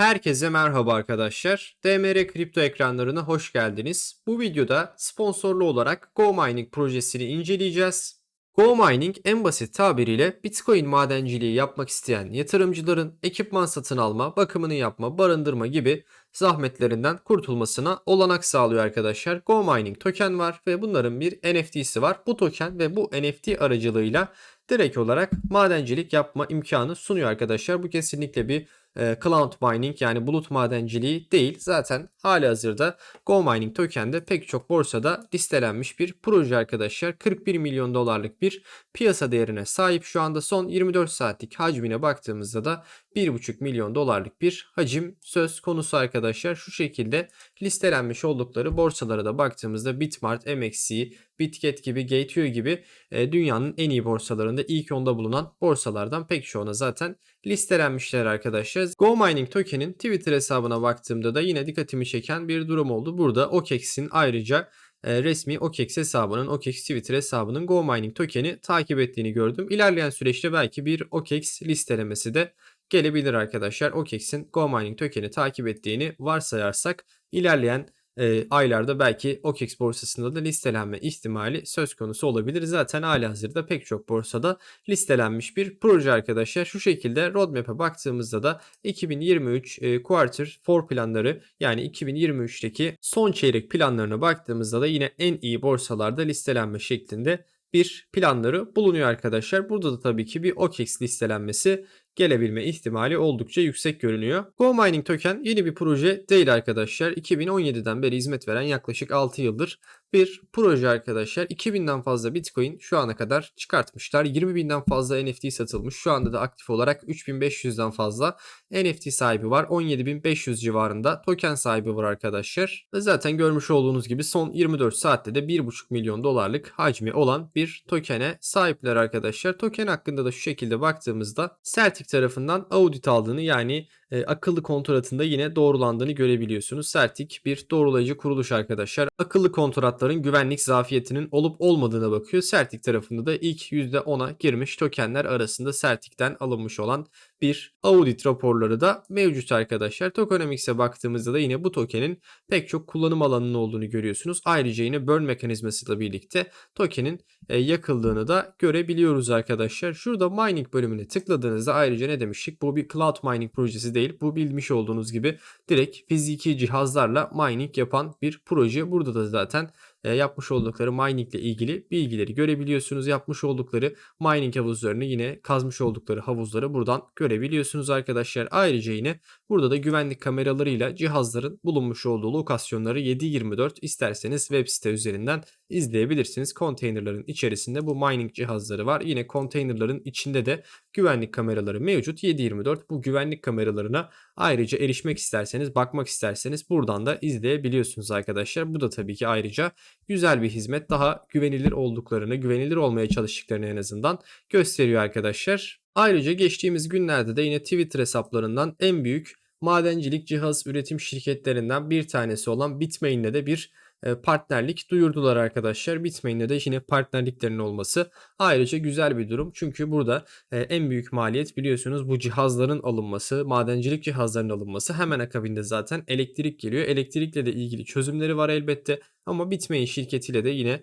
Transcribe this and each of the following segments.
Herkese merhaba arkadaşlar. DMR kripto ekranlarına hoş geldiniz. Bu videoda sponsorlu olarak Go Mining projesini inceleyeceğiz. Go Mining en basit tabiriyle Bitcoin madenciliği yapmak isteyen yatırımcıların ekipman satın alma, bakımını yapma, barındırma gibi zahmetlerinden kurtulmasına olanak sağlıyor arkadaşlar. Go Mining token var ve bunların bir NFT'si var. Bu token ve bu NFT aracılığıyla direkt olarak madencilik yapma imkanı sunuyor arkadaşlar. Bu kesinlikle bir e, cloud mining yani bulut madenciliği değil. Zaten hali hazırda Go Mining Token'de pek çok borsada listelenmiş bir proje arkadaşlar. 41 milyon dolarlık bir piyasa değerine sahip. Şu anda son 24 saatlik hacmine baktığımızda da 1,5 milyon dolarlık bir hacim söz konusu arkadaşlar. Şu şekilde listelenmiş oldukları borsalara da baktığımızda Bitmart, MXC, Bitget gibi, Gateway gibi e, dünyanın en iyi borsalarında ilk onda bulunan borsalardan pek çoğuna zaten listelenmişler arkadaşlar. Go Mining Token'in Twitter hesabına baktığımda da yine dikkatimi çeken bir durum oldu. Burada OKEX'in ayrıca e, resmi OKEX hesabının, OKEX Twitter hesabının Go Mining Token'i takip ettiğini gördüm. İlerleyen süreçte belki bir OKEX listelemesi de gelebilir arkadaşlar. OKEX'in Go Mining Token'i takip ettiğini varsayarsak ilerleyen e, aylarda belki OKEX borsasında da listelenme ihtimali söz konusu olabilir. Zaten hali hazırda pek çok borsada listelenmiş bir proje arkadaşlar. Şu şekilde roadmap'e baktığımızda da 2023 e, quarter 4 planları yani 2023'teki son çeyrek planlarına baktığımızda da yine en iyi borsalarda listelenme şeklinde bir planları bulunuyor arkadaşlar. Burada da tabii ki bir OKEX listelenmesi gelebilme ihtimali oldukça yüksek görünüyor. Go Token yeni bir proje değil arkadaşlar. 2017'den beri hizmet veren yaklaşık 6 yıldır bir proje arkadaşlar. 2000'den fazla Bitcoin şu ana kadar çıkartmışlar. 20.000'den fazla NFT satılmış. Şu anda da aktif olarak 3500'den fazla NFT sahibi var. 17.500 civarında token sahibi var arkadaşlar. Ve zaten görmüş olduğunuz gibi son 24 saatte de 1.5 milyon dolarlık hacmi olan bir tokene sahipler arkadaşlar. Token hakkında da şu şekilde baktığımızda Celtic tarafından audit aldığını yani e, akıllı kontratında yine doğrulandığını görebiliyorsunuz. Certic bir doğrulayıcı kuruluş arkadaşlar. Akıllı kontratların güvenlik zafiyetinin olup olmadığına bakıyor. Certic tarafında da ilk %10'a girmiş tokenler arasında Certic'ten alınmış olan bir audit raporları da mevcut arkadaşlar. Tokenomics'e baktığımızda da yine bu tokenin pek çok kullanım alanının olduğunu görüyorsunuz. Ayrıca yine burn mekanizmasıyla birlikte tokenin e, yakıldığını da görebiliyoruz arkadaşlar. Şurada mining bölümüne tıkladığınızda ayrıca ne demiştik? Bu bir cloud mining projesi değil. Bu bilmiş olduğunuz gibi direkt fiziki cihazlarla mining yapan bir proje. Burada da zaten yapmış oldukları mining ile ilgili bilgileri görebiliyorsunuz. Yapmış oldukları mining havuzlarını yine kazmış oldukları havuzları buradan görebiliyorsunuz arkadaşlar. Ayrıca yine burada da güvenlik kameralarıyla cihazların bulunmuş olduğu lokasyonları 7/24 isterseniz web site üzerinden izleyebilirsiniz. Konteynerların içerisinde bu mining cihazları var. Yine konteynerların içinde de güvenlik kameraları mevcut. 7/24 bu güvenlik kameralarına ayrıca erişmek isterseniz, bakmak isterseniz buradan da izleyebiliyorsunuz arkadaşlar. Bu da tabii ki ayrıca güzel bir hizmet. Daha güvenilir olduklarını, güvenilir olmaya çalıştıklarını en azından gösteriyor arkadaşlar. Ayrıca geçtiğimiz günlerde de yine Twitter hesaplarından en büyük madencilik cihaz üretim şirketlerinden bir tanesi olan Bitmain'le de bir e, partnerlik duyurdular arkadaşlar. Bitmain'le de yine partnerliklerinin olması ayrıca güzel bir durum. Çünkü burada e, en büyük maliyet biliyorsunuz bu cihazların alınması, madencilik cihazlarının alınması. Hemen akabinde zaten elektrik geliyor. Elektrikle de ilgili çözümleri var elbette. Ama Bitmain şirketiyle de yine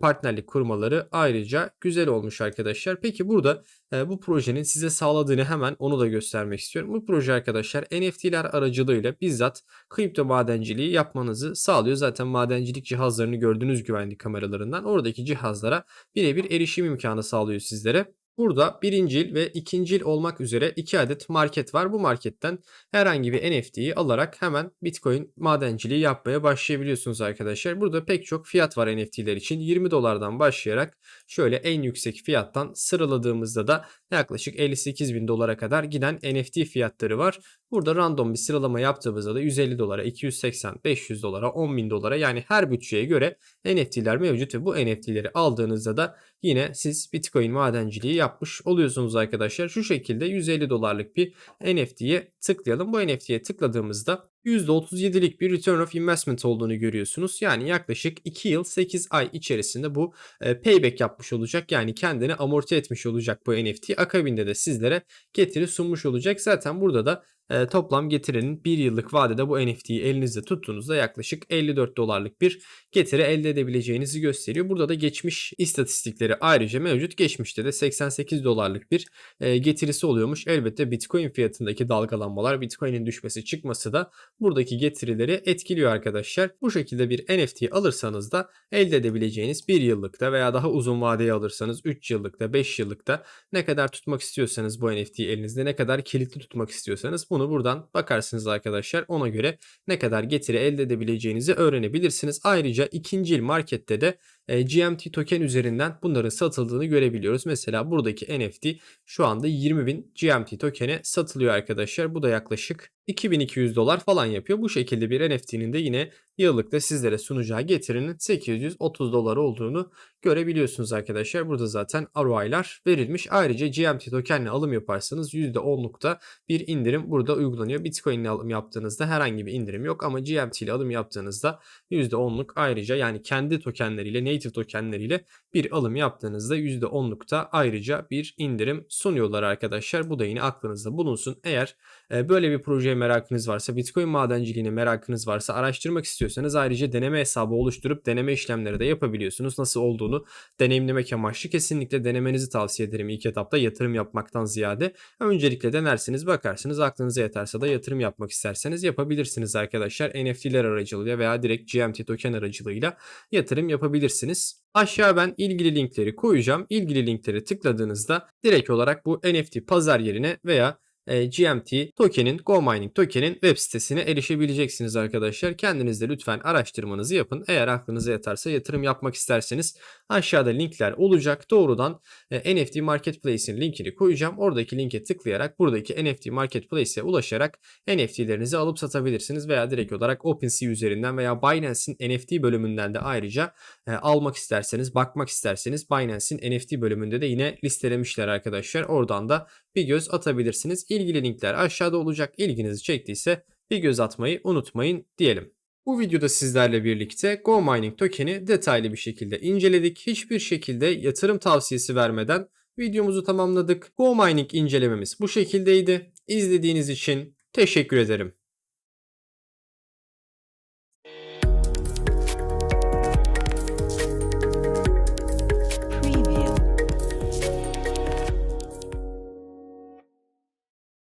partnerlik kurmaları ayrıca güzel olmuş arkadaşlar. Peki burada e, bu projenin size sağladığını hemen onu da göstermek istiyorum. Bu proje arkadaşlar NFT'ler aracılığıyla bizzat kripto madenciliği yapmanızı sağlıyor. Zaten madencilik cihazlarını gördüğünüz güvenlik kameralarından oradaki cihazlara birebir erişim imkanı sağlıyor sizlere. Burada birincil ve ikincil olmak üzere iki adet market var. Bu marketten herhangi bir NFT'yi alarak hemen Bitcoin madenciliği yapmaya başlayabiliyorsunuz arkadaşlar. Burada pek çok fiyat var NFT'ler için. 20 dolardan başlayarak şöyle en yüksek fiyattan sıraladığımızda da yaklaşık 58 bin dolara kadar giden NFT fiyatları var. Burada random bir sıralama yaptığımızda da 150 dolara, 280, 500 dolara, 10 bin dolara yani her bütçeye göre NFT'ler mevcut ve bu NFT'leri aldığınızda da yine siz Bitcoin madenciliği yapmış oluyorsunuz arkadaşlar. Şu şekilde 150 dolarlık bir NFT'ye tıklayalım. Bu NFT'ye tıkladığımızda %37'lik bir return of investment olduğunu görüyorsunuz. Yani yaklaşık 2 yıl 8 ay içerisinde bu e, payback yapmış olacak. Yani kendini amorti etmiş olacak bu NFT. Akabinde de sizlere getiri sunmuş olacak. Zaten burada da e, toplam getirinin bir yıllık vadede bu NFT'yi elinizde tuttuğunuzda yaklaşık 54 dolarlık bir getiri elde edebileceğinizi gösteriyor. Burada da geçmiş istatistikleri ayrıca mevcut. Geçmişte de 88 dolarlık bir e, getirisi oluyormuş. Elbette Bitcoin fiyatındaki dalgalanmalar, Bitcoin'in düşmesi çıkması da buradaki getirileri etkiliyor arkadaşlar. Bu şekilde bir NFT alırsanız da elde edebileceğiniz bir yıllıkta veya daha uzun vadeye alırsanız 3 yıllıkta, 5 yıllıkta ne kadar tutmak istiyorsanız bu NFT'yi elinizde ne kadar kilitli tutmak istiyorsanız bunu buradan bakarsınız arkadaşlar. Ona göre ne kadar getiri elde edebileceğinizi öğrenebilirsiniz. Ayrıca ikinci el markette de GMT token üzerinden bunların satıldığını görebiliyoruz. Mesela buradaki NFT şu anda 20.000 GMT tokene satılıyor arkadaşlar. Bu da yaklaşık 2200 dolar falan yapıyor. Bu şekilde bir NFT'nin de yine yıllıkta sizlere sunacağı getirinin 830 dolar olduğunu görebiliyorsunuz arkadaşlar. Burada zaten ROI'lar verilmiş. Ayrıca GMT tokenle alım yaparsanız %10'lukta bir indirim burada uygulanıyor. Bitcoin ile alım yaptığınızda herhangi bir indirim yok ama GMT ile alım yaptığınızda %10'luk ayrıca yani kendi tokenleriyle native tokenleriyle bir alım yaptığınızda %10'lukta ayrıca bir indirim sunuyorlar arkadaşlar. Bu da yine aklınızda bulunsun. Eğer e, böyle bir projeye merakınız varsa, Bitcoin madenciliğine merakınız varsa, araştırmak istiyorsanız ayrıca deneme hesabı oluşturup deneme işlemleri de yapabiliyorsunuz. Nasıl olduğunu deneyimlemek amaçlı kesinlikle denemenizi tavsiye ederim ilk etapta yatırım yapmaktan ziyade. Öncelikle denersiniz, bakarsınız aklınıza yeterse de yatırım yapmak isterseniz yapabilirsiniz arkadaşlar. NFT'ler aracılığıyla veya direkt GMT token aracılığıyla yatırım yapabilirsiniz. Aşağı ben ilgili linkleri koyacağım. İlgili linkleri tıkladığınızda direkt olarak bu NFT pazar yerine veya e, GMT tokenin, Go Mining tokenin web sitesine erişebileceksiniz arkadaşlar. Kendiniz de lütfen araştırmanızı yapın. Eğer aklınıza yatarsa yatırım yapmak isterseniz aşağıda linkler olacak. Doğrudan e, NFT Marketplace'in linkini koyacağım. Oradaki linke tıklayarak buradaki NFT Marketplace'e ulaşarak NFT'lerinizi alıp satabilirsiniz veya direkt olarak OpenSea üzerinden veya Binance'in NFT bölümünden de ayrıca e, almak isterseniz, bakmak isterseniz Binance'in NFT bölümünde de yine listelemişler arkadaşlar. Oradan da bir göz atabilirsiniz. İlgili linkler aşağıda olacak. İlginizi çektiyse bir göz atmayı unutmayın diyelim. Bu videoda sizlerle birlikte Go Mining token'i detaylı bir şekilde inceledik. Hiçbir şekilde yatırım tavsiyesi vermeden videomuzu tamamladık. Go Mining incelememiz bu şekildeydi. İzlediğiniz için teşekkür ederim.